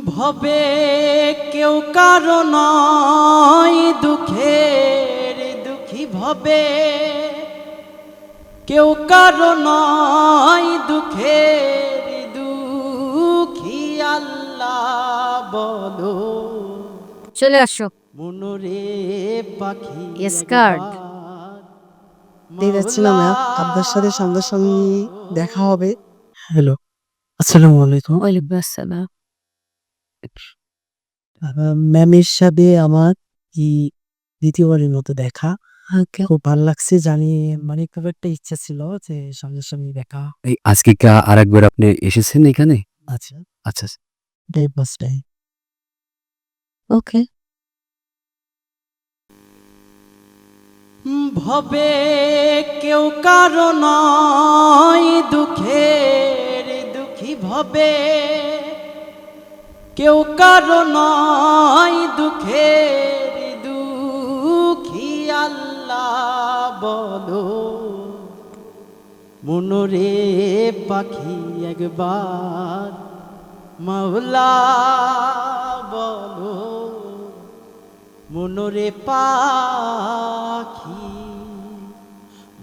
ভবে কেউ কারও নয় দুঃখের দুঃখী ভবে। কেউ কারও নয় দুঃখের দুঃখী আল্লাহ বলো। চলে আসো। মনোরে পাখি card. দিয়ে যাচ্ছিলাম আপনার সাথে সামনাসামনি দেখা হবে। হ্যালো আসসালামু আলাইকুম। ওয়ালাইকুম আসসালাম। ম্যামের সাথে আমার এই দ্বিতীয়বারের মতো দেখা। খুব ভালো লাগছে জানি মানে খুব একটা ইচ্ছা ছিল যে দেখা। এই আজকে কি আর একবার আপনি এসেছেন এখানে? আচ্ছা। আচ্ছা। ডে বাসটাই ওকে ভবে কেউ কারও নয় দুঃখের দুঃখী ভবে। কেউ কারও নয় দুঃখের দুঃখী আল্লাহ বলো। মনোরে পাখি একবার মাওলা বলো। মনোরে পাখি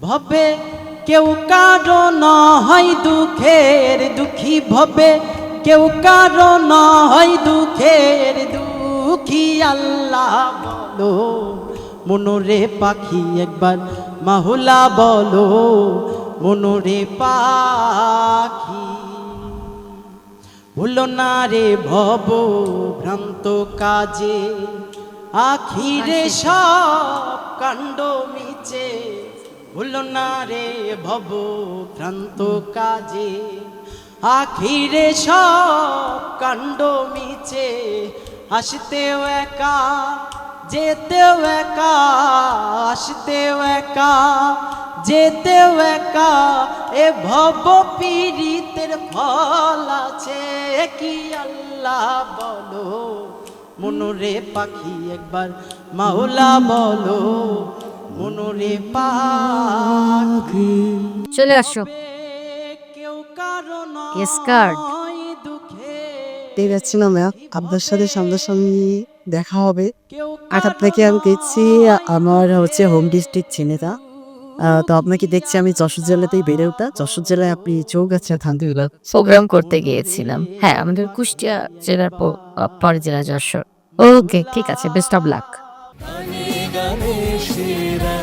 ভবে কেউ কারও নয় দুঃখের দুঃখী ভবে কেউ কারও নয় দুঃখের দুঃখী, আল্লাহ বলো। মনোরে পাখি একবার, মাহুলা বলো। মনোরে পাখি। হলো না রে ভব ভ্রান্ত কাজে, আখিরে সব কাণ্ড মিচে। হলো না রে ভব ভ্রান্ত কাজে আখিরে সব কাণ্ড মিছে আসতেও একা, যেতেও একা আসতেও একা, যেতেও একা, এ ভব পীড়িতের ফল আছে। কি আল্লাহ বলো? মনোরে পাখি একবার মাওলা বলো, মনোরে পাখি। চলে আসো। স্কার্ট ঠিক আছে না আপনার সাথে সঙ্গে দেখা হবে। আর আপনাকে আমি দেখছি আমার হচ্ছে হোম ডিস্ট্রিক্ট ছেলেটা। তো আপনাকে দেখছি আমি যশোর জেলাতেই বেড়ে ওঠা। যশোর জেলায় আপনি চৌগাছা থানতিগুলা প্রোগ্রাম করতে গিয়েছিলাম। হ্যাঁ আমাদের কুষ্টিয়া জেলার পরে জেলা যশোর। ওকে ঠিক আছে বেস্ট অফ লাক গানে শিরা